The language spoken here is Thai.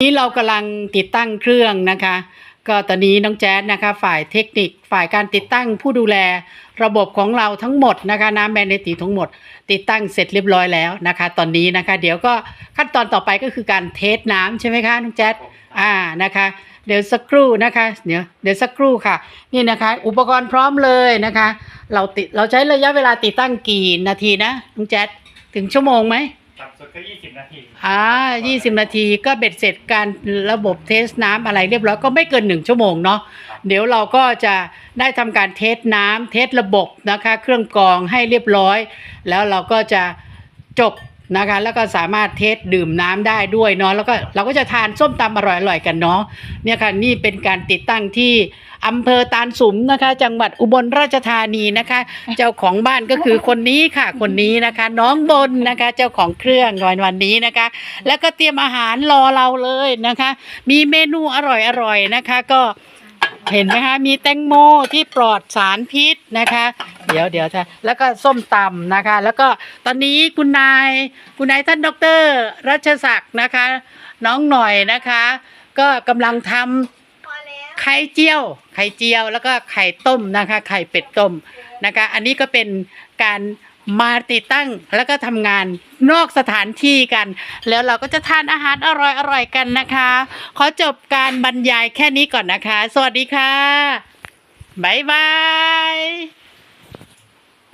นี้เรากำลังติดตั้งเครื่องนะคะ ก็ตอนนี้น้องแจ๊ดนะคะ ฝ่ายเทคนิคฝ่ายการติดตั้งผู้ดูแลระบบของเราทั้งหมดนะคะน้ำแมนเนติทั้งหมด ติดตั้งเสร็จเรียบร้อยแล้วนะคะ ตอนนี้นะคะ เดี๋ยวก็ขั้นตอนต่อไปก็คือการเทสน้ำใช่ไหมคะน้องแจ๊ดอ่านะคะ เดี๋ยวสักครู่นะคะเดี๋ยวเดี๋ยวสักครู่ค่ะ นี่นะคะ อุปกรณ์พร้อมเลยนะคะ เราติดเราใช้ระยะเวลาติดตั้งกี่นาทีนะน้องแจ๊ดถึงชั่วโมงไหม ต่ำสุดก็ยี่สิบนาทีอ่า20นาทีก็เบ็ดเสร็จการระบบเทสน้ำอะไรเรียบร้อยก็ไม่เกิน1ชั่วโมงเนาะเดี๋ยวเราก็จะได้ทำการเทสน้ำเทสระบบนะคะ เครื่องกรองให้เรียบร้อย แล้วเราก็จะจบ นะคะ แล้วก็สามารถเทสดื่มน้ำได้ด้วยเนาะแล้วก็เราก็จะทานส้มตำอร่อยๆกันเนาะเนี่ยค่ะนี่เป็นการติดตั้งที่อำเภอตาลสุมนะคะ จังหวัดอุบลราชธานีนะคะ เจ้าของบ้านก็คือคนนี้ค่ะ คนนี้นะคะ น้องบนนะคะ เจ้าของเครื่องวันวันนี้นะคะ แล้วก็เตรียมอาหารรอเราเลยนะคะ มีเมนูอร่อยๆนะคะ ก็ เห็นไหมคะ มีแตงโมที่ปลอดสารพิษนะคะ เดี๋ยวเดี๋ยวจะแล้วก็ส้มตำนะคะ แล้วก็ตอนนี้คุณนายคุณนายท่านดอกเตอรรัชศักดิ์นะคะ น้องหน่อยนะคะ ก็กำลังทำไข่เจียว ไข่เจียวแล้วก็ไข่ต้มนะคะ ไข่เป็ดต้มนะคะ อันนี้ก็เป็นการ มาติดตั้งแล้วก็ทำงานนอกสถานที่กัน แล้วเราก็จะทานอาหารอร่อยๆกันนะคะ ขอจบการบรรยายแค่นี้ก่อนนะคะ สวัสดีค่ะบ๊ายบาย